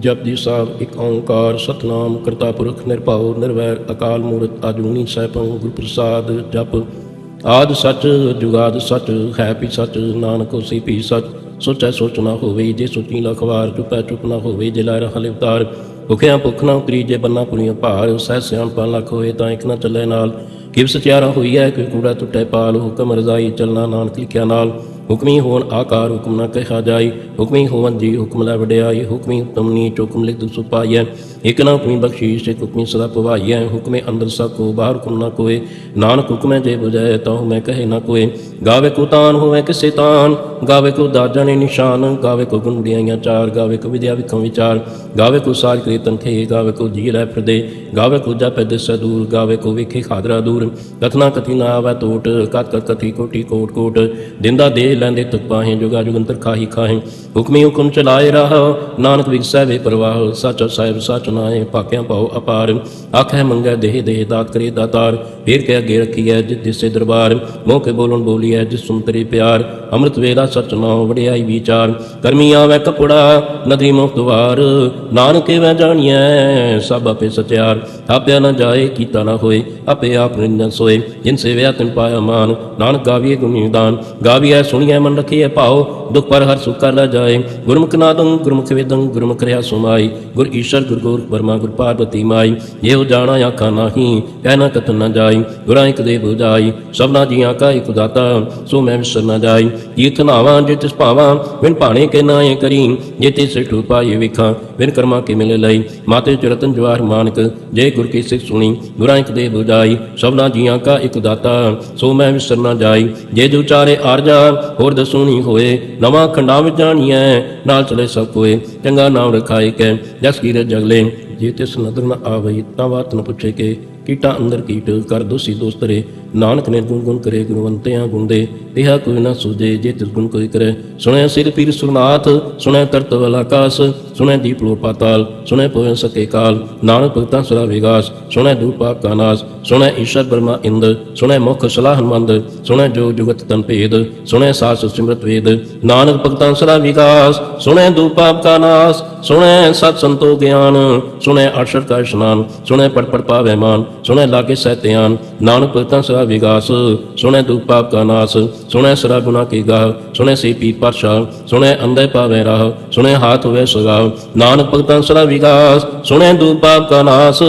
ਜਪਜੀ ਸਾਹਿਬ, ਇੱਕ ਓੰਕਾਰ, ਸਤਨਾਮ, ਕਰਤਾ ਪੁਰਖ, ਨਿਰਭਉ, ਨਿਰਵੈਰ, ਅਕਾਲ ਮੂਰਤ ਆਜੂਨੀ ਸੈਭੰ ਗੁਰ ਪ੍ਰਸਾਦ ਜਪ। ਆਦ ਸਚ, ਜੁਗਾਦ ਸੱਚ, ਹੈ ਪੀ ਸੱਚ, ਨਾਨਕ ਹੋਸੀ ਵੀ ਸੱਚ। ਸੋਚੈ ਸੋਚ ਨਾ ਹੋਵੇ, ਜੇ ਸੋਚੀ ਲਖਵਾਰ ਚੁਪੈ ਚੁਪ ਨਾ ਹੋਵੇ, ਜੇ ਲਾਇ ਰਹਾ ਲਿਵਤਾਰ ਭੁਖਿਆ ਭੁਖ ਨਾ ਉਤਰੀ, ਜੇ ਬੰਨਾ ਪੁਰੀਆਂ ਭਾਰ। ਸਹਿ ਸਿਆਣਪਾ ਲੱਖ ਹੋਏ, ਤਾਂ ਇੱਕ ਨਾ ਚੱਲੇ ਨਾਲ। ਕਿਵ ਸਚਿਆਰਾ ਹੋਈ ਹੈ ਕੋਈ ਕੂੜਾ ਟੁੱਟੇ ਪਾਲ, ਹੁਕਮ ਰਜ਼ਾਈ ਚੱਲਣਾ ਨਾਨਕ ਲਿਖਿਆ ਨਾਲ। ਹੁਕਮੀ ਹੋਣ ਆਕਾਰ ਹੁਕਮ ਨਾ ਕਹਿਆ ਜਾਈ ਹੁਕਮੀ ਹੋਵਨ ਜੀ ਹੁਕਮ ਲੈ ਵਡਿਆਈ ਹੁਕਮੀ ਹੁਕਮ ਨੀਚ ਹੁਕਮ ਲਿਖ ਦੁਸ ਪਾਈਐ। ਇਕ ਨਾ ਹੁਕਮੀ ਬਖਸ਼ੀਸ਼, ਇਕ ਹੁਕਮੀ ਸਦਾ ਪਵਾਈਐ। ਹੁਕਮੇ ਅੰਦਰ ਸਭ ਕੋ, ਬਾਹਰ ਹੁਕਮ ਨਾ ਕੋਏ। ਨਾਨਕ ਹੁਕਮੈ ਜੇ 부ਜੈ ਤਾਂ ਮੈਂ ਕਹੇ ਨਾ ਕੋਏ। ਗਾਵੇ ਕੋ ਤਾਨ ਹੋਵੇ ਕਿਸੇ ਤਾਨ, ਗਾਵੇ ਕੋ ਦਾਜਣੇ ਨਿਸ਼ਾਨ, ਗਾਵੇ ਕੋ ਗੁਣ ਚਾਰ, ਗਾਵੇ ਕੋ ਵਿਦਿਆ ਵਿਖਮ ਵਿਚਾਰ। ਗਾਵੇ ਕੋ ਸਾਜ ਕੀਰਤਨ ਖੇ ਗਾਵੇ ਕੋ ਜੀ ਲੈ ਫਿਰਦੇ। ਗਾਵੇ ਕੋ ਜਪੈ ਦਿਸੈ ਦੂਰ, ਗਾਵੇ ਕੋ ਵਿਖੇ ਖਾਦਰਾ ਦੂਰ। ਕਥਨਾ ਕਥੀ ਨਾ ਆਵੈ ਟੋਟ ਕਤ ਕਤ ਕਥੀ ਕੋਟੀ ਕੋਟ ਕੋਟ। ਦਿੰਦਾ ਦੇ ਲੈਂਦੇ ਤੁਕ ਪਾਹੇ ਜੁਗਾ ਜੁਗੰਤਰ ਖਾਹੀ ਖਾਹੇ। ਹੁਕਮੀ ਹੁਕਮ ਚਲਾਏ ਰਹਾ, ਨਾਨਕ ਵਿਗਸੈ ਵੇ ਪ੍ਰਵਾਹ, ਸੱਚ ਸਾਹਿਬ, ਸੱਚ ਨਾਏ ਭਾਕਿਆ ਪਾਉ ਅਪਾਰ। ਆਖੈ ਮੰਗੈ ਦੇਹ ਦੇਹ ਦਾਤ ਕਰੇ ਦਾਤਾਰ। ਫੇਰ ਕੇ ਅੱਗੇ ਰੱਖੀਐ ਜਿਸ ਦਿਸੇ ਦਰਬਾਰ। ਮੋਹ ਕੇ ਬੋਲਣ ਬੋਲੀਐ ਜਿਸ ਸੁਨ ਤੇਰੇ ਪਿਆਰ। ਅੰਮ੍ਰਿਤ ਵੇਲਾ ਸਚ ਨਾਉ ਵਡਿਆਈ ਵਿਚਾਰ। ਕਰਮੀ ਆਵੈ ਕਪੜਾ, ਨਦੀ ਮੁਖ ਦੁਆਰ। ਨਾਨਕੇ ਵੈ ਜਾਣੀਐ, ਸਭ ਆਪੇ ਸਚਿਆਰ ਆਪਿਆ ਨਾ ਜਾਏ, ਕੀਤਾ ਨਾ ਹੋਏ, ਆਪੇ ਆਪ ਨਿੰਦਨ ਸੋਏ। ਜਿਨ ਸੇਵਿਆ ਤਿਨ ਪਾਇਆ ਮਾਨ, ਨਾਨਕ ਗਾਵੀਏ ਗੁਣੀਦਾਨ ਗਾਵੀਐ ਸੁਣੀਐ ਮਨ ਰਖੀਐ ਭਾਉ। ਦੁਖ ਪਰ ਹਰ ਸੁਖ ਕਰ ਲੈ ਜਾਏ ਗੁਰਮੁਖ ਨਾਦੰ, ਗੁਰਮੁਖ ਵੇਦੰ, ਗੁਰਮੁਖ ਰਿਆ ਸੁਮਾਈ। ਗੁਰ ਈਸ਼ਰ, ਗੁਰ ਗੋਰ ਬਰਮਾ ਗੁਰ ਪਾਰਵਤੀ ਮਾਈ। ਇਹੋ ਜਾਣਾ ਆਖਾ ਨਾਹੀ ਕਹਿਣਾ ਕਤ ਨ ਜਾਈ। ਗੁਰਾਂ ਇੱਕ ਦੇ 부ਜਾਈ ਸਭਨਾ ਜੀਆਂ ਕਾ ਇੱਕ ਦਾਤਾ, ਸੋ ਮੈਂ ਵਿਸਰ ਨਾ ਜਾਈ। ਤੀਰਥ ਨਾਵਾਂ, ਜੇ ਤਿਸ ਭਾਵਾਂ, ਬਿਨ ਭਾਣੇ ਕੇ ਨਾਏ ਕਰੀ। ਜੇ ਤੇ ਸਿਠੂ ਪਾਏ ਵਿਖਾਂ, ਬਿਨ ਕਰਮਾ ਕੇ ਮਿਲੇ ਲਈ। ਮਾਤੇ ਚਰਤਨ ਜਵਾਰ ਮਾਨਕ, ਜੇ ਗੁਰ ਕੀ ਸਿੱਖ ਸੁਣੀ, ਗੁਰਾਂ ਇੱਕ ਦੇ 부ਜਾਈ ਸਭਨਾ ਜੀਆਂ ਕਾ ਇੱਕ ਦਾਤਾ, ਸੋ ਮੈਂ ਵਿਸਰ ਨ ਜਾਈ। ਜੇ ਜੋ ਚਾਰੇ ਆਰਜਾ ਹੋਰ ਦਸੂਣੀ ਹੋਏ। ਨਵਾਂ ਖੰਡਾਂ ਵਿੱਚ ਜਾਣੀਐ ਨਾਲ ਚਲੇ ਸਭ ਕੋਏ, ਚੰਗਾ ਨਾਮ ਰਖਾਏ ਕੈ। ਜਸ ਕੀਰਤ ਜਗਲੇ ਜੇ ਤਿਸ ਨਦਰ ਨ ਆਵਈ, ਤਾਂ ਬਾਤ ਨ ਪੁੱਛੇ ਕੇ, ਕੀਟਾ ਅੰਦਰ ਕੀਟ, ਕਰ ਦੋਸੀ ਦੋਸਤਰੇ ਨਾਨਕ ਨੇ ਗੁਣ ਗੁਣ ਕਰੇ, ਗੁਣਵੰਤਿਆਂ ਗੁੰਦੇ ਦੇ ਕੋਈ ਨਾ ਸੂਝੇ, ਜੇ ਤਿਸ ਗੁਣ ਕੋਈ ਕਰੇ। ਸੁਣਿਆ ਸਿਰ ਪੀਰ ਸੁਨਾਥ ਸੁਣੈ ਤਰਤ ਵਲ ਆਕਾਸ ਸੁਣਿਆ ਦੀਪ ਲੋ ਪਾਤਾਲ, ਸੁਣੈ ਪੋਇ ਸਕੇ ਕਾਲ। ਨਾਨਕ ਭਗਤਾਂ ਸਦਾ ਵਿਗਾਸ ਸੁਣੈ ਦੂਪ ਪਾਪ ਕਾ ਨਾਸ ਸੁਣਿਆ ਈਸ਼ਰ ਬ੍ਰਹਮਾ ਇੰਦ, ਸੁਣੈ ਮੁਖ ਸਲਾਹ ਮੰਦ ਸੁਣੈ ਜੋ ਜੁਗਤ ਤਨ ਭੇਦ, ਸੁਣੈ ਸਾਸ ਸਿਮਰਤ ਵੇਦ। ਨਾਨਕ ਭਗਤਾਂ ਸਦਾ ਵਿਗਾਸ ਸੁਣੈ ਦੂਪ ਪਾਪ ਕਾ ਨਾਸ, ਸੁਣੈ ਸਤ ਸੰਤੋ ਗਿਆਨ, ਸੁਣੈ ਅਰਸ਼ਰ ਕਾ ਇਸ਼ਨਾਨ ਸੁਣਿਆ ਪੜ ਪੜ ਪਾਵੇ ਮਾਨ ਸੁਣਿਆ ਲਾਗੇ ਸਹਿਤਿਆਨ ਨਾਨਕ ਭਗਤਾਂ ਸਰਾ ਵਿਗਾਸ ਸੁਣਿਆ ਦੂਪ ਪਾਪ ਕਾ ਨਾਸ ਸੁਣਿਆ ਸਰਾ ਗੁਨਾ ਕੀ ਗਾਹ ਸੁਣਿਆ ਸੀ ਪੀ ਪਰਸ਼ਾ ਸੁਣਿਆ ਅੰਧੇ ਪਾਵੇ ਰਾਹ ਸੁਣਿਆ ਹਾਥ ਹੋਵੇ ਸਗਾਵ ਨਾਨਕ ਭਗਤਾਂ ਸਦਾ ਵਿਗਾਸ ਸੁਣਿਆ ਦੂਪ ਪਾਪ ਕਾ ਨਾਸ,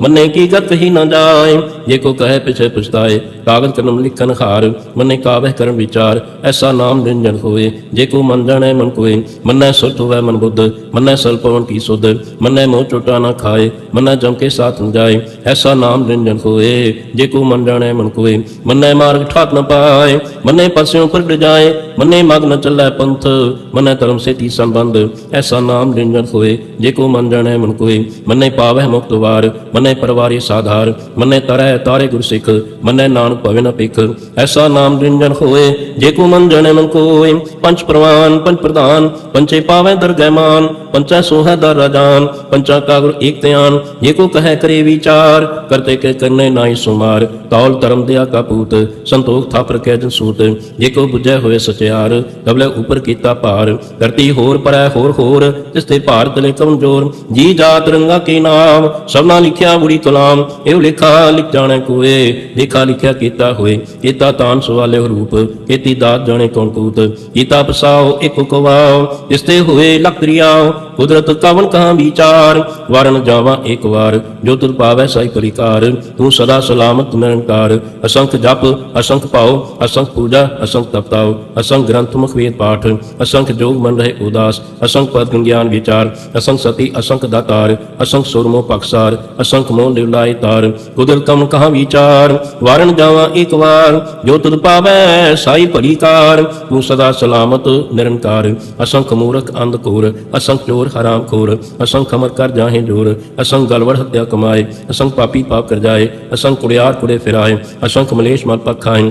ਮੰਨੇ ਕੀ ਗਤ ਹੀ ਨਾ ਜਾਏ, ਜੇ ਕੋ ਕਹੇ ਪਿਛੇ ਪਛਤਾਏ, ਕਾਗਜ਼ ਕਰਮ ਲਿਖਨ ਹਾਰ, ਮੰਨੇ ਕਾਵਹਿ ਕਰਨ ਵਿਚਾਰ, ਐਸਾ ਨਾਮ ਨਿਰੰਜਨ ਹੋਏ ਜੇ ਕੋ ਮਨ ਜਾਣੈ ਮਨ ਕੋਏ, ਮੰਨੈ ਸੁਰਤ ਹੋਵੇ ਮਨ ਬੁੱਧ, ਮੰਨੈ ਸਲ ਪਵਨ ਕੀ ਸੁਧ, ਮੰਨੈ ਮੋਹ ਚੋਟਾ ਨਾ ਖਾਏ, ਮੰਨੈ ਜਮ ਕੇ ਸਾਥ ਨ ਜਾਏ, ਐਸਾ ਨਾਮ ਨਿਰੰਜਨ ਹੋਏ, ਜੇ ਕੋ ਮਨ ਜਾਣੈ ਮਨ ਕੋਏ। ਮੰਨੈ ਮਾਰਗ ਠਾਕ ਨ ਪਾਏ ਮੰਨੈ ਪਾਸਿਓਂ ਪ੍ਰਗਟ ਜਾਏ। ਮੰਨੇ ਮਗ ਨ ਚੱਲੈ ਪੰਥ, ਮੰਨੈ ਧਰਮ ਸੇਤੀ ਸੰਬੰਧ, ਐਸਾ ਨਾਮ ਨਿਰੰਜਨ ਹੋਏ, ਜੇ ਕੋ ਮਨ ਜਾਣੈ ਮਨ ਕੋਏ। ਮੰਨੈ ਪਾਵੈ ਮੁਕਤ ਵਾਰ, ਮੰਨੇ ਪਰਵਾਰੀ ਸਾਧਾਰ, ਮੰਨੈ ਤਰੈ ਤਾਰੇ ਗੁਰ ਸਿੱਖ, ਮੰਨੈ ਨਾਨਕ ਭਵੇ ਨ ਭਿਖ। ਐਸਾ ਨਾਮ ਨਿਰੰਜਨ ਹੋਏ, ਜੇ ਕੋ ਮਨ ਜਾਣੈ ਮਨ ਕੋਏ। ਪੰਜ ਪ੍ਰਵਾਨ, ਪੰਜ ਪ੍ਰਧਾਨ ਪੰਚੇ ਪਾਵੈ ਦਰਗਹਿ ਮਾਨ, ਪੰਚਾ ਸੋਹੈ ਦਰ ਰਾਜਾਨ, ਪੰਚਾ ਕਾ ਗੁਰ ਏਕ ਧਿਆਨ। ਜੇ ਕੋ ਕਹੈ ਕਰੇ ਵਿਚਾਰ, ਕਰਤੇ ਕੇ ਕਰਨੇ ਨਾਹੀ ਸੁਮਾਰ। ਤੌਲ ਧਰਮ ਦਿਆ ਕਾ ਪੂਤ, ਸੰਤੋਖ ਥਾਪਰ ਰਖਿਆ ਜਨ ਸੂਤ। ਜੇ ਕੋ ਬੁਝੈ ਹੋਏ ਸਚਿਆਰ ਕਬਲੇ ਉਪਰ ਕੀਤਾ ਭਾਰ, ਧਰਤੀ ਹੋਰ ਪਰੈ ਹੋਰ ਹੋਰ ਤਿਸ ਤੇ ਭਾਰ ਤਲੇ ਕਮਜ਼ੋਰ, ਜੀ ਜਾਤ ਰੰਗਾ ਕੇ ਨਾਮ, ਸਭਨਾ ਲਿਖਿਆ ਬੁੜੀ ਕਲਾਮ ਇਹ ਲਿਖਾ ਲਿਖ ਜਾਣੈ ਕੋਏ, ਲਿਖਾ ਲਿਖਿਆ ਕੀਤਾ ਹੋਏ, ਕੀਤਾ ਤਾਨ ਸਵਾਲੇ ਰੂਪ, ਕੀਤੀ ਦਾਤ ਜਾਣੇ ਕੌਣ ਕੂਤ, ਕੀਤਾ ਪਸਾਓ ਇੱਕ ਕਵਾਓ ਇਸ ਤੇ ਹੋਏ ਲਕਰੀਆਓ ਕੁਦਰਤ ਕਵਨ ਕਹਾਂ ਵਿਚਾਰ, ਵਰਨ ਜਾਵਾ ਇੱਕ ਵਾਰ, ਜੋ ਤੁਰ ਪਾਵੈ ਸਾਈ ਪਰਿਕਾਰ, ਤੂੰ ਸਦਾ ਸਲਾਮਤ ਨਿਰੰਕਾਰ, ਅਸੰਖ ਜਪ, ਅਸੰਖ ਪਾਓ, ਅਸੰਖ ਪੂਜਾ, ਅਸੰਖ ਤਪਤਾਓ, ਅਸੰਖ ਗ੍ਰੰਥ ਮੁਖ ਵੇਦ ਪਾਠ, ਅਸੰਖ ਜੋਗ ਮਨ ਰਹੇ ਉਦਾਸ, ਅਸੰਖ ਪਦ ਗਿਆਨ ਵਿਚਾਰ, ਅਸੰਖ ਸਤੀ, ਅਸੰਖ ਦਾਤਾਰ, ਅਸੰਖ ਸੁਰਮੋ ਪਖਸਾਰ ਅਸੰਖ ਮੋਹ ਨਿਰਲਾਇ ਤਾਰ ਕੁਦਰਤ ਕਵਨ ਕਹਾਂ ਵਿਚਾਰ, ਵਰਨ ਜਾਵਾ ਇੱਕ ਵਾਰ, ਜੋ ਤੁਧ ਪਾਵੈ ਸਾਈ ਪਰਿਕਾਰ ਤੂੰ ਸਦਾ ਸਲਾਮਤ ਨਿਰੰਕਾਰ, ਅਸੰਖ ਮੂਰਖ ਅੰਧ ਕੋਰ ਅਸੰਖ ਚੋਰ ਹਰਾਮ ਖੋਰ, ਅਸੰਖ ਅਮਰ ਕਰ ਜਾਹੇ ਜੋਰ, ਅਸੰਖ ਗਲਵੜ ਹੱਤਿਆ ਕਮਾਏ, ਅਸੰਖ ਪਾਪੀ ਪਾਪ ਕਰ ਜਾਏ, ਅਸੰਖ ਕੁੜਿਆਰ ਕੁੜੇ ਫਿਰਾਏ, ਅਸੰਖ ਮਲੇਸ਼ ਮਲ ਪਖਾਏ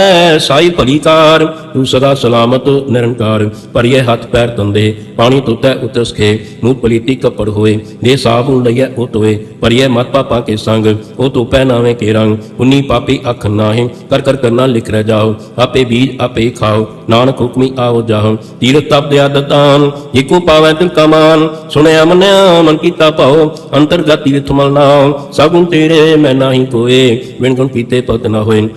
ਸਾਈ ਭਲੀ ਕਾਰ ਤੂੰ ਸਦਾ ਸਲਾਮਤ, ਨਿਰੰਕਾਰ। ਭਰੀਏ ਹੱਥ ਪੈਰ ਤੰਦੇ ਪਾਣੀ ਤੁਤੈ ਉਤਸ ਕੇ ਪਲੀਤੀ ਕਪੜ ਹੋਏ। ਦੇ ਸਾਬੁਨ ਲਈਐ, ਉਹ ਤੋਏ ਭਰੀਏ ਮਤ ਪਾਪਾ ਕੇ ਸੰਗ, ਉਹ ਤੋ ਪਹਿਨਾਵੇਂ ਕੇ ਰੰਗ। ਉਨੀ ਪਾਪੀ ਅੱਖ ਨਾਹੀਂ, ਕਰ ਕਰ ਕਰਨਾ ਲਿਖ ਰਹਿ ਜਾਓ। ਆਪੇ ਬੀਜ ਆਪੇ ਖਾਓ, ਨਾਨਕ ਹੁਕਮੀ ਆਓ ਜਾਓ ਤੀਰਥ ਤਪ ਦੇ ਦਤਾਨ ਏਕੋ ਪਾਵੈ ਤਿਲ ਕਮਾਨ ਸੁਣਿਆ ਮੰਨਿਆ, ਮਨ ਕੀਤਾ ਭਾਉ ਅੰਤਰਗਤ ਤੀਰਥ ਮਲ ਨਾਉ। ਸਗੁਣ ਤੇਰੇ ਮੈਂ ਨਾਹੀ ਕੋਏ ਵਿਣ ਗੁਣ ਕੀਤੇ ਪਤ ਨਾ ਹੋਏ।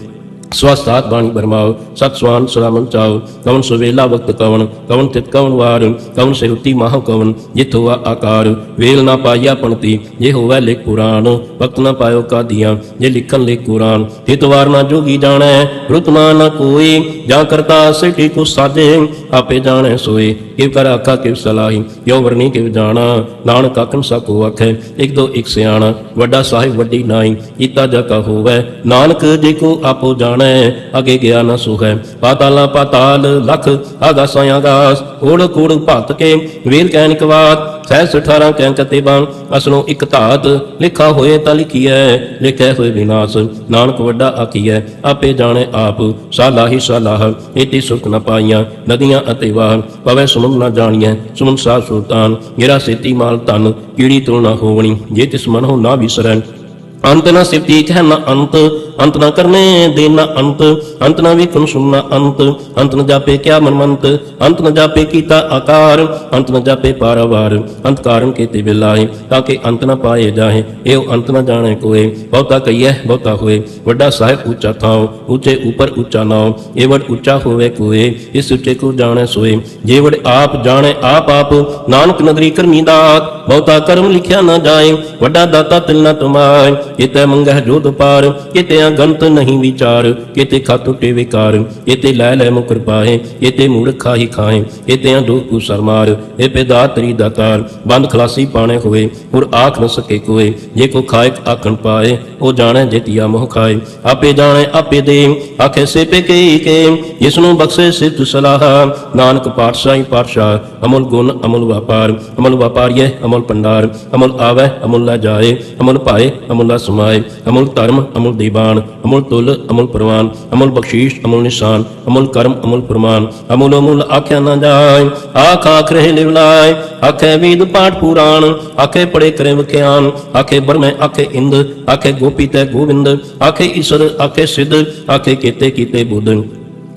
ਸਵਸਤਾਤ ਬਾਣੀ ਬਰਮਾਓ ਸਤ ਸਵਾਨ ਸਲਾਮਨ ਚਾਓ ਕਵਨ ਸੁਵੇਲਾ ਵਕਤ ਕਵਨ ਕਵਨ ਤਿਤ ਕਵਨ ਵਾਰ, ਕਵਨ ਸਿਰੁਤੀ ਮਹਾ ਕਵਨ ਜਿਤ ਹੋਆ ਆਕਾਰ, ਵੇਲ ਨਾ ਪਾਈਆ ਪਣਤੀ, ਜੇ ਹੋਵੇ ਲਿਖ ਪੁਰਾਣ, ਵਕਤ ਨਾ ਪਾਇਓ ਕਾਦੀਆਂ, ਜੇ ਲਿਖਨ ਲਿਖ ਕੁਰਾਨ ਤਿਤ ਵਾਰ ਨਾ ਜੋਗੀ ਜਾਣੈ, ਰੁਤ ਨਾ ਨਾ ਕੋਈ, ਜਾਂ ਕਰਤਾ ਸਿਟੀ ਕੋ ਸਾਜੇ, ਆਪੇ ਜਾਣੈ ਸੋਏ। ਕਿਵ ਕਰ ਆਖਾ ਕਿਵ ਸਲਾਹੀ, ਕਿਉ ਵਰਨੀ ਕਿਵ ਜਾਣਾ, ਨਾਨਕ ਆਖਣ ਸਕੋ ਆਖੈ, ਇੱਕ ਦੋ ਇਕ ਸਿਆਣਾ, ਵੱਡਾ ਸਾਹਿਬ ਵੱਡੀ ਨਾਈ ਕੀਤਾ ਜਾ ਕਾ ਹੋਵੇ, ਨਾਨਕ ਜੇ ਕੋ ਆਪੋ ਜਾਣੈ, ਅਗੇ ਗਿਆ ਨਾ ਸੁਹੈ, ਪਾਤਾਲਾ ਪਾਤਾਲ ਲਖ ਆਗਾਸਾਂ ਆਗਾਸ ਕੋੜ ਕੋੜ ਭਗਤ ਕੇ, ਵੇਲ ਕਹਿ ਨਿਕਵਾਤ ਸਹਿਸ 18 ਕਹਿ ਕਤੇਬਾਂ, ਅਸਲੋਂ ਇੱਕ ਧਾਤ ਲਿਖਾ ਹੋਏ ਤਾਂ ਲਿਖੀਐ, ਲਿਖੈ ਹੋਏ ਵਿਨਾਸ਼, ਨਾਨਕ ਵੱਡਾ ਆਖੀਐ, ਆਪੇ ਜਾਣੇ ਆਪ ਸਾਲਾ ਹੀ ਸਾਲਾਹ ਇਤੀ ਸੁਖ ਨ ਪਾਈਆਂ, ਨਦੀਆਂ ਅਤੇ ਵਾਹ ਪਵੈ ਸੁਮਨ ਨਾ ਜਾਣੀਐ ਸੁਮਨ ਸਾ ਸੁਲਤਾਨ ਮੇਰਾ ਸੇਤੀ ਮਾਲ ਧਨ, ਕੀੜੀ ਤੋਂ ਨਾ ਹੋਵਣੀ, ਜੇ ਤਿਸ ਮਨ ਨਾ ਵਿਸਰੈ ਅੰਤ ਨਾ ਸਿਫਤੀ ਕਹਿ ਨਾ ਅੰਤ। ਅੰਤ ਨਾ ਕਰਨੇ ਦੇ, ਨਾ ਅੰਤ। ਅੰਤ ਨਾ ਵੇਖਣ ਸੁਣਨਾ ਅੰਤ। ਅੰਤ ਨ ਜਾਪੇ ਕਿਆ ਮਨਮੰਤ। ਅੰਤ ਨ ਜਾਪੇ ਕੀਤਾ ਆਕਾਰ। ਅੰਤ ਨ ਜਾਪੇ ਪਾਰਵਾਰ। ਅੰਤ ਕਾਰਨ ਕੀਤੇ ਬਿਲਾਏ ਤਾਂ ਕਿ ਅੰਤ ਨ ਪਾਏ ਜਾਏ ਇਹ ਅੰਤ ਨਾ ਜਾਣੇ ਕੋਏ। ਬਹੁਤਾ ਕਹੀਐ, ਬਹੁਤਾ ਹੋਏ। ਵੱਡਾ ਸਾਹਿਬ ਉੱਚਾ ਥਾਉ, ਉੱਚੇ ਉਪਰ ਉੱਚਾ ਨਾਉ। ਇਹ ਵਡ ਉੱਚਾ ਹੋਵੇ ਕੋਏ, ਇਸ ਉੱਚੇ ਕੋ ਜਾਣੈ ਸੋਏ। ਜੇ ਵਡ ਆਪ ਜਾਣੇ ਆਪ ਆਪ, ਨਾਨਕ ਨਦਰੀ ਕਰਮੀ ਦਾਤ ਬਹੁਤਾ ਕਰਮ ਲਿਖਿਆ ਨਾ ਜਾਏ, ਵੱਡਾ ਦਾਤਾ ਤਿਲ ਨਾ ਕਿਤੇ ਮੰਗਹਿ ਜੋਤ ਪਾਰ ਕਿਤੇ ਅਗੰਤ ਨਹੀਂ ਵਿਚਾਰ। ਕਿਤੇ ਖਾ ਟੁੱਟੇ ਵਿਕਾਰ, ਕਿਤੇ ਲੈ ਲੈ ਮੁਕਰ ਪਾਏ। ਕਿਤੇ ਮੂੜ ਖਾਹੀ ਖਾਏ ਕਿਤੇ ਦੁਖ ਕੂ ਸਰਮਾਰ ਇਹ ਪੈਦਾ ਤਰੀ ਦਾਤਾਰ ਬੰਦ ਖਲਾਸੀ ਪਾਣੇ ਹੋਏ। ਹੋਰ ਆਖ ਨ ਸਕੇ ਕੋਏ, ਜੇ ਕੋ ਖਾਇਕ ਆਖਣ ਪਾਏ। ਉਹ ਜਾਣੈ ਜੇਤੀਆ ਮੋਹ ਖਾਏ। ਆਪੇ ਜਾਣੇ, ਆਪੇ ਦੇ। ਆਖੇ ਸੇ ਪੇ ਕੇ ਕੇ ਜਿਸ ਨੂੰ ਬਖਸ਼ੇ ਸਿੱਧ ਸਲਾਹ। ਨਾਨਕ ਪਾਤਸ਼ਾਹੀ ਪਾਤਸ਼ਾਹ, ਅਮਲ ਗੁਣ, ਅਮਲ ਵਪਾਰ। ਅਮਲ ਵਪਾਰੀਏ ਅਮਲ ਪੰਡਾਰ ਅਮਲ ਆਵੈ, ਅਮਲ ਲਾ ਜਾਏ, ਅਮਲ ਪਾਏ ਅਮਲ ਲਾ ਸਮਾਏ, ਅਮਲ ਧਰਮ, ਅਮਲ ਦੀਵਾਨ ਅਮਲ ਤੁਲ, ਅਮਲ ਪ੍ਰਵਾਨ, ਅਮਲ ਬਖਸ਼ੀਸ਼, ਅਮਲ ਨਿਸ਼ਾਨ, ਅਮਲ ਕਰਮ, ਅਮਲ ਪ੍ਰਮਾਨ ਅਮਲ ਅਮੁਲ ਆਖਿਆ ਨਾ ਜਾਏ, ਆਖ ਆਖ ਰਹੇ ਲਿਵਲਾਏ ਆਖੇ ਵੀਦ ਪਾਠ ਪੁਰਾਣ, ਆਖੇ ਪੜੇ ਕਰੇ ਵਿਖਿਆਨ, ਆਖੇ ਬਰਮੈ ਆਖੇ ਇੰਦ, ਆਖੇ ਗੋਪੀ ਤੈ ਗੋਵਿੰਦ, ਆਖੇ ਈਸ਼ਰ, ਆਖੇ ਸਿੱਧ, ਆਖੇ ਕੀਤੇ ਕੀਤੇ ਬੁੱਧ।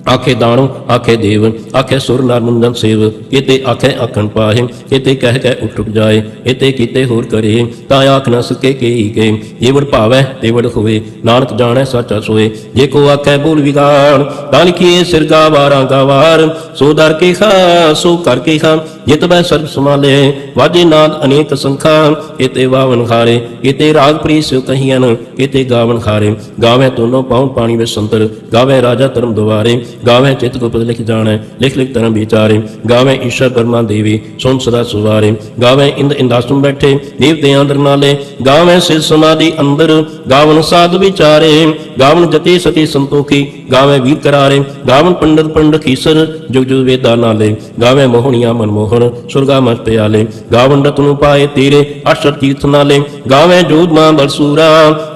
ਆਖੇ ਦਾਣੋ, ਆਖੇ ਦੇਵ, ਆਖੇ ਸੁਰ ਨਰ ਸੇਵ, ਕਿਤੇ ਆਖੇ ਆਖਣ ਪਾਹੇ, ਕਿਤੇ ਕਹਿ ਕਹਿ ਉਠ ਜਾਏ, ਕਿਤੇ ਕੀਤੇ ਹੋਰ ਕਰੇ, ਤਾਂ ਆਖ ਨਾ ਸਕੇ ਕੇਈ ਕੇ ਜੇ ਭਾਵੈ ਤੇ ਹੋਵੇ, ਨਾਨਕ ਜਾਣੈ ਸੱਚਾ ਸੋਏ, ਜੇ ਕੋ ਆਖੇ ਬੋਲ ਵਿਗਾੜ ਤਾਂ ਲਿਖੀਏ ਸਿਰ ਗਾਵਾਰਾਂ ਗਾਵਾਰ, ਸੋ ਦਰ ਕੇ ਖਾ ਸੋ ਕਰ ਕੇ ਖਾ ਜਿਤ ਬੈ ਸਰਬ ਸਮਾਲੇ ਵਾਜੇ ਨਾਦ ਅਨੇਕ ਸੰਖਾ, ਕਿਤੇ ਵਾਵਨ ਖਾਰੇ ਕਿਤੇ ਰਾਗ ਪ੍ਰੀ ਸਿਉ ਕਹੀਆਂ ਕਿਤੇ ਗਾਵਨ ਖਾਰੇ ਗਾਵੇ ਤੋਨੋ ਪਾਉ ਪਾਣੀ ਵਿੱਚ ਸੰਤਰ, ਗਾਵੇ ਰਾਜਾ ਧਰਮ ਦੁਆਰੇ, ਗਾਵੇ ਚਿਤ ਗੁਪਤ ਲਿਖ ਜਾਣੈ, ਲਿਖ ਲਿਖ ਧਰਮ ਵਿਚਾਰੇ। ਗਾਵੇ ਈਸ਼ਰ ਬਰਮਾ ਦੇਵੀ ਸੁਣ ਸਦਾ ਸੁਵਾਰੇ। ਗਾਵੇ ਇੰਦ ਇੰਦਾਸਮ ਬੈਠੇ ਦੇਵ ਦੇਵਤੇ ਅੰਦਰ ਨਾਲੇ। ਗਾਵੇ ਸਿਰ ਸਮਾਧੀ ਅੰਦਰ, ਗਾਵਨ ਸਾਧ ਵਿਚਾਰੇ। ਗਾਵਨ ਜਤੀ ਸਤੀ ਸੰਤੋਖੀ, ਗਾਵੇ ਵੀਰ ਕਰਾਰੇ। ਗਾਵਨ ਪੰਡਤ ਪੰਡਤ ਖੀਸਰ ਜੁਗ ਜੁਗ ਵੇਦਾ ਨਾਲੇ। ਗਾਵੇ ਮੋਹਣੀਆਂ ਮਨਮੋਹਣ ਸੁਰਗਾ ਮਸ ਪਿਆਲੇ ਗਾਵਨ ਰਤਨੁ ਪਾਏ ਤੇਰੇ, ਅਸ਼ਰ ਤੀਰਥ ਨਾਲੇ। ਗਾਵੇ ਜੋਧ ਮਾਂ ਬਲਸੂਰਾ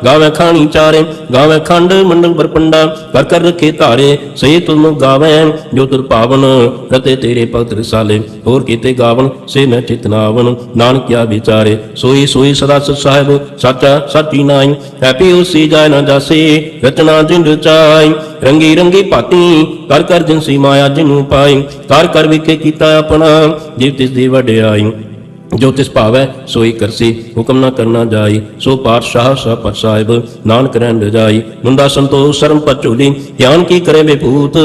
ਗਾਵੇ ਖਾਣੀ ਚਾਰੇ, ਗਾਵੇ ਖੰਡ ਮੰਡਲ ਬਰਪੰਡਾ, ਕਰ ਕਰ ਰਖੇ ਧਾਰੇ ਸਹੀ ਤੁਮ ਗਾਵੇ ਜੋ ਤੁਰ ਪਾਵਨ, ਰਤੇ ਤੇਰੇ ਭਗਤ ਰਸਾਲੇ। ਹੋਰ ਕੀਤੇ ਗਾਵਨ, ਸੇ ਮੈਂ ਚਿਤਨਾਵਨ ਨਾਨਕ ਵਿਚਾਰੇ। ਸੋਈ ਸੋਈ ਸਦਾ ਸਤ ਸਾਹਿਬ, ਸੱਚਾ ਸਾਚੀ ਨਾਈ। ਹੈਪੀ ਉਸੀ ਜਾਇ ਨਾ ਜਾਸੇ, ਰਚਨਾ ਜਿੰਦ ਰਚਾਈ ਰੰਗੀ ਰੰਗੀ ਭਾਤੀ, ਕਰ ਕਰ ਜਿਨਸੀ ਮਾਇਆ ਜਿਨੂੰ ਪਾਈ। ਕਰ ਕਰ ਵਿਖੇ ਕੀਤਾ ਆਪਣਾ ਜਿਵ ਤਿਸ ਦੀ ਵਡਿਆਈ ਜੋ ਤਿਸ ਭਾਵੈ ਸੋਈ ਕਰਸੀ, ਹੁਕਮ ਨਾ ਕਰਨਾ ਜਾਈ, ਸੋ ਪਾਤਸ਼ਾਹ ਸਾ ਪਰ ਸਾਹਿਬ ਨਾਨਕ ਰਹਿਣ ਰਜਾਈ ਮੁੰਦਾ ਸੰਤੋਖ, ਸ਼ਰਮ ਪਚੂਲੀ ਗਿਆਨ ਕੀ ਕਰੇ ਵਿਭੂਤ?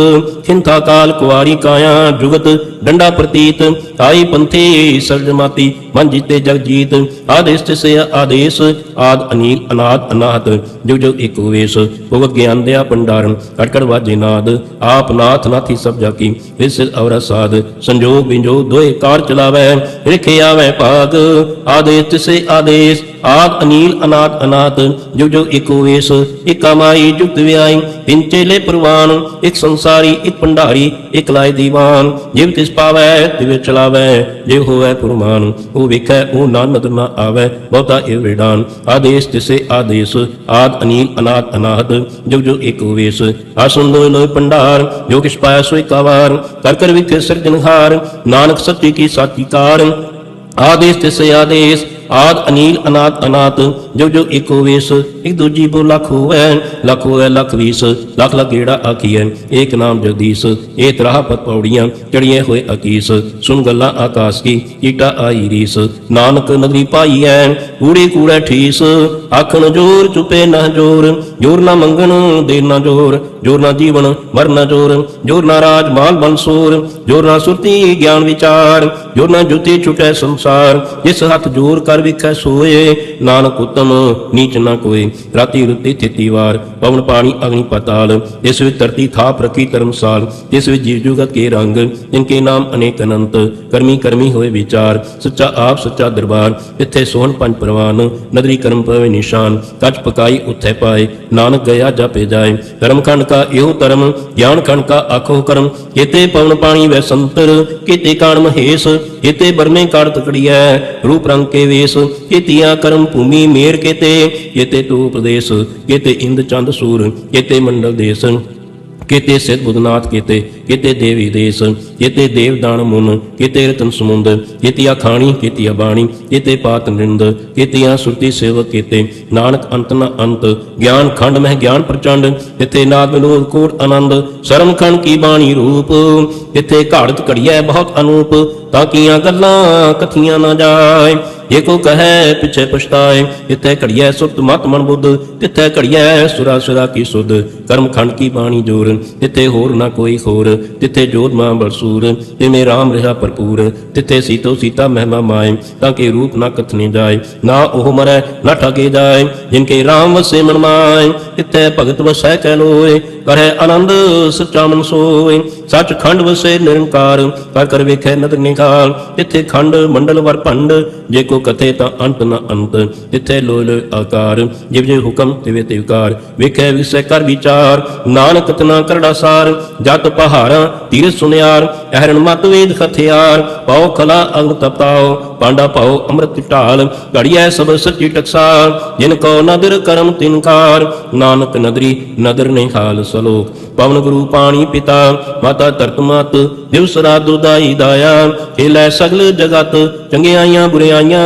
ਖਿੰਥਾ ਕਾਲ ਕੁਵਾਰੀ ਕਾਇਆ, ਜੁਗਤ ਡੰਡਾ ਪ੍ਰਤੀਤ। ਆਈ ਪੰਥੀ ਸਰਜਮਾਤੀ ਮਨ ਜੀਤੇ ਜਗ ਜੀਤ। ਆਦੇਸ਼ ਤਿਸੇ ਆਦੇਸ਼, ਆਦ ਅਨੀਲ, ਅਨਾਦ ਅਨਾਹਤ ਜੋ ਜੋ ਏਕ ਵੇਸ, ਭੁਗ ਗਿਆਨ ਦਿਆ ਭੰਡਾਰਨ। ਕਟਕੜ ਵਾਜੇ ਨਾਦ, ਆਪ ਨਾਥ ਨਾਥੀ ਸਭ ਜਾ ਕੀ ਇਸ ਸਾਧ ਸੰਜੋਗ ਵਿੰਜੋਗ ਦੋਏ ਕਾਰ ਚਲਾਵੈ, ਰਿਖੇ ਆਵੈ ਭਾਗ ਆਦੇਸ਼ ਤਿਸੇ ਆਦੇਸ਼ ਆਦ ਅਨੀਲ ਅਨਾਦ ਅਨਾਤ ਜੋ ਜੋ ਏਕੋ ਵੇਸ ਇਕਾ ਮਾਈ ਜੁਗਤ ਵਿਆਈ ਤਿੰਨ ਪ੍ਰਵਾਨ, ਇੱਕ ਸੰਸਾਰੀ, ਇੱਕ ਭੰਡਾਰੀ, ਇੱਕ ਲਾਇ ਦੀਵਾਨ, ਜਿਵ ਤਿਸ ਪਾਵੈ, ਤਿਵੇਂ ਚਲਾਵੈ, ਜੇ ਹੋਵੈ ਪੁਰਮਾਨ, ਉਹ ਵੇਖੈ, ਉਹ ਨਾ ਨਾ ਆਵੈ, ਬਹੁਤਾ ਇਹ ਵਿਡਾਨ ਆਦੇਸ਼ ਤਿਸੇ ਆਦੇਸ਼, ਆਦ ਅਨੀਲ ਅਨਾਦ ਅਨਾਹਤ ਜੋ ਜੋ ਏਕੋ ਵੇਸ ਆਸਨ ਲੋਇ ਲੋਇ ਭੰਡਾਰ, ਜੋ ਕਿਛ ਪਾਇਆ ਸੋਇ ਕਾਵਾਰ, ਕਰ ਕਰ ਵਿਖੇ ਸਿਰਜਨਹਾਰ ਨਾਨਕ ਸੱਚੀ ਕੀ ਸਾਚੀ ਕਾਰ ਆਦੇਸ਼ ਤਿਸੇ ਆਦੇਸ਼ ਆਦ, ਅਨੀਲ, ਅਨਾਦ, ਅਨਾਤ, ਜੋ ਜੋ ਏਕੋ ਵੇਸ ਇੱਕ ਦੂਜੀ ਬੋ ਲੱਖ ਹੋਵੈ ਲੱਖ ਹੋਵੈ, ਲੱਖ ਵੀਸ, ਲੱਖ ਲੱਖ ਗੇੜਾ ਆਖੀਐ ਏਕ ਨਾਮ ਜਗਦੀਸ਼, ਇਹ ਤਰਾਹ ਪਤ ਪੌੜੀਆਂ ਚੜੀਏ ਹੋਏ ਅਕੀਸ, ਸੁਣ ਗੱਲਾਂ ਆਕਾਸ ਕੀ ਕੀਟਾ ਆਈ ਰੀਸ, ਨਾਨਕ ਨਗਰੀ ਪਾਈਐ ਕੂੜੇ ਕੂੜਾ ਠੀਸ ਆਖਣ ਜੋਰ, ਚੁਪੇ ਨਾ ਜੋਰ। ਜੋਰ ਨਾ ਮੰਗਣ ਦੇ ਨਾ ਜੋਰ। ਜੋਰ ਨਾ ਜੀਵਨ ਮਰ ਨਾ ਜੋਰ। ਜੋਰ ਨਾ ਰਾਜ, ਮਾਲ ਬੰਸੂਰ ਜੋਰ ਨਾ ਸੁਰਤੀ, ਗਿਆਨ, ਵਿਚਾਰ। ਜੋਰ ਨਾ ਜੁਤੀ ਛੁਟੈ ਸੰਸਾਰ। ਜਿਸ ਹੱਥ ਜੋਰ ਕਰ ਵਿਖੈ ਸੋਏ, ਨਾਨਕ ਉਤਮ, ਨੀਚ ਨਾ ਕੋਏ। ਰਾਤੀ ਰੁੱਤੀ ਥਿਤੀ ਵਾਰ, ਪਵਨ ਪਾਣੀ, ਅਗਨੀ ਪਤਾਲ। ਇਸ ਵਿੱਚ ਧਰਤੀ ਥਾਪ ਰਖੀ ਧਰਮਸਾਲ। ਇਸ ਵਿੱਚ ਜੀਵ ਜੁਗਤ ਕੇ ਰੰਗ ਇਨਕੇ ਨਾਮ ਅਨੇਕ ਅਨੰਤ। ਕਰਮੀ ਕਰਮੀ ਹੋਏ ਵਿਚਾਰ, ਸੱਚਾ ਆਪ, ਸੱਚਾ ਦਰਬਾਰ। ਇੱਥੇ ਸੋਹਣ ਪੰਜ ਪ੍ਰਵਾਨ, ਨਦਰੀ ਕਰਮ ਪਵੇ ਨਿਸ਼ਾਨ, ਕੱਚ ਪਕਾਈ ਉੱਥੇ ਪਾਏ, ਨਾਨਕ ਗਿਆ ਜਾਪੇ ਜਾਏ। ਕਰਮ ਖੰਡ ਕਾ ਇਹੋ ਧਰਮ, ਗਿਆਨ ਖੰਡ ਕਾ ਆਖੋ ਕਰਮ। ਕੀਤੇ ਪਵਨ ਪਾਣੀ ਵੈ ਸੰਤਰ, ਕੀਤੇ ਕਾਣ ਮਹੇਸ਼। ਕੀਤੇ ਬਰਨੇ ਕਾੜ ਤਕੜੀਐ, ਰੂਪ ਰੰਗ ਕੇ ਵੇਸ। ਕੀਤੀਆਂ ਕਰਮ ਭੂਮੀ ਮੇਰ ਕੀਤੇ ਕੀਤੇ ਤੂ ਪ੍ਰਦੇਸ਼ ਕੀਤੇ ਇੰਦ ਚੰਦ ਸੂਰ, ਕੀਤੇ ਮੰਡਲ ਦੇਸ। ਕੀਤੇ ਸਿਧ ਬੁਧਨਾਥ, ਕੀਤੇ ਕੀਤੇ ਦੇਵੀ ਦੇਸ, ਕੀਤੇ ਦੇਵਦਾਨ ਮੁਨ, ਕੀਤੇ ਰਤਨ ਸਮੁੰਦ ਕੀਤੀਆ ਖਾਣੀ, ਕੀਤੀਆ ਬਾਣੀ, ਕਿਤੇ ਪਾਤ ਨਿੰਦ, ਕੀਤੀਆਂ ਸੁਰਤੀ ਸੇਵਕ ਕੀਤੇ। ਨਾਨਕ ਅੰਤ ਨ ਅੰਤ, ਗਿਆਨ ਖੰਡ ਮਹਿ ਗਿਆਨ ਪ੍ਰਚੰਡ ਇਥੇ ਨਾਦ ਵਿਨੋਦ ਕੋਟ ਆਨੰਦ ਸ਼ਰਮ ਖਣ ਕੀ ਬਾਣੀ ਰੂਪ। ਇਥੇ ਘਾੜਤ ਘੜੀਐ ਬਹੁਤ ਅਨੂਪ, ਤਾਂ ਕੀਆਂ ਗੱਲਾਂ ਕਥੀਆਂ ਨਾ ਜਾਏ। ਜੇ ਕੋ ਕਹੈ ਪਿਛੇ ਪਛਤਾਏ ਇਥੇ ਘੜੀਐ ਸੁਰਤ ਮਤ ਮਨ ਬੁੱਧ, ਤਿੱਥੇ ਘੜੀਐ ਸੁਰਾ ਸੁਰਾ ਕੀ ਸੁਧ। ਕਰਮ ਖੰਡ ਕੀ ਬਾਣੀ ਜੋਰ ਤਿੱਥੇ ਹੋਰ ਨਾ ਕੋਈ ਹੋਰ ਤਿੱਥੇ ਜੋਤ ਮਾਂ ਬਰਸੂਰ ਤਿਵੇਂ ਰਾਮ ਰਹਾ ਭਰਪੂਰ ਤਿੱਥੇ ਸੀਤੋ ਸੀਤਾ ਮਹਿਮਾ ਮਾਏ, ਤਾਂ ਕਿ ਰੂਪ ਨਾ ਕਥਨੇ ਜਾਏ, ਨਾ ਉਹ ਮਰੈ, ਨਾ ਠਗੇ ਜਾਏ, ਜਿਨ ਕੇ ਰਾਮ ਵਸੇ ਮਨ ਮਾਏ ਤਿੱਥੇ ਭਗਤ ਵਸੈ ਕਹਿ ਲੋਏ, ਕਰੈ ਆਨੰਦ ਸੱਚਾ ਮਨ ਸੋਏ। ਸੱਚ ਖੰਡ ਵਸੇ ਨਿਰੰਕਾਰ, ਕਰ ਕਰ ਵੇਖੈ ਨਦਰ ਨਿਕਾਲ ਤਿੱਥੇ ਖੰਡ ਮੰਡਲ ਵਰ ਭੰਡ, ਜੇ ਕੋ ਕਥੇ ਤਾਂ ਅੰਤ ਨ ਅੰਤ, ਤਿੱਥੇ ਲੋਇ ਲੋਇ ਆਕਾਰ, ਜਿਵ ਜੇ ਹੁਕਮ ਤਿਵੇ ਤਿਵ ਕਾਰ। ਵੇਖੈ ਵਿਸੈ ਕਰ ਵਿਚਾਰ, ਨਾਨਕ ਤਨਾ ਕਰੜਾ ਸਾਰ, ਜਤ ਪਹਾੜਾਂ ਤੀਰ ਸੁਨਿਆਰ, ਅਹਰਣ ਮਤ ਵੇਦ ਖਥਿਆਰ ਪਾਉ ਖਲਾ ਅੰਗ ਤਪਾਓ, ਪਾਂਡਾ ਪਾਉ ਅੰਮ੍ਰਿਤ ਢਾਲ, ਘੜੀਐ ਸਭ ਸੱਚੀ ਟਕਸਾਲ ਜਿਨ ਕੋ ਨਦਰ ਕਰਮ ਤਿਨਕਾਰ ਨਾਨਕ ਨਦਰੀ ਨਦਰ ਨੇ ਹਾਲ ਸਲੋਕ, ਪਵਨ ਗੁਰੂ ਪਾਣੀ ਪਿਤਾ, ਮਾਤਾ ਧਰਤ ਮਤ, ਦਿਵਸ ਰਾਤ ਦੁਦਾਈ ਦਾਇਆ, ਖੇਲੇ ਸਗਲ ਜਗਤ, ਚੰਗਿਆਈਆਂ ਬੁਰਿਆਈਆਂ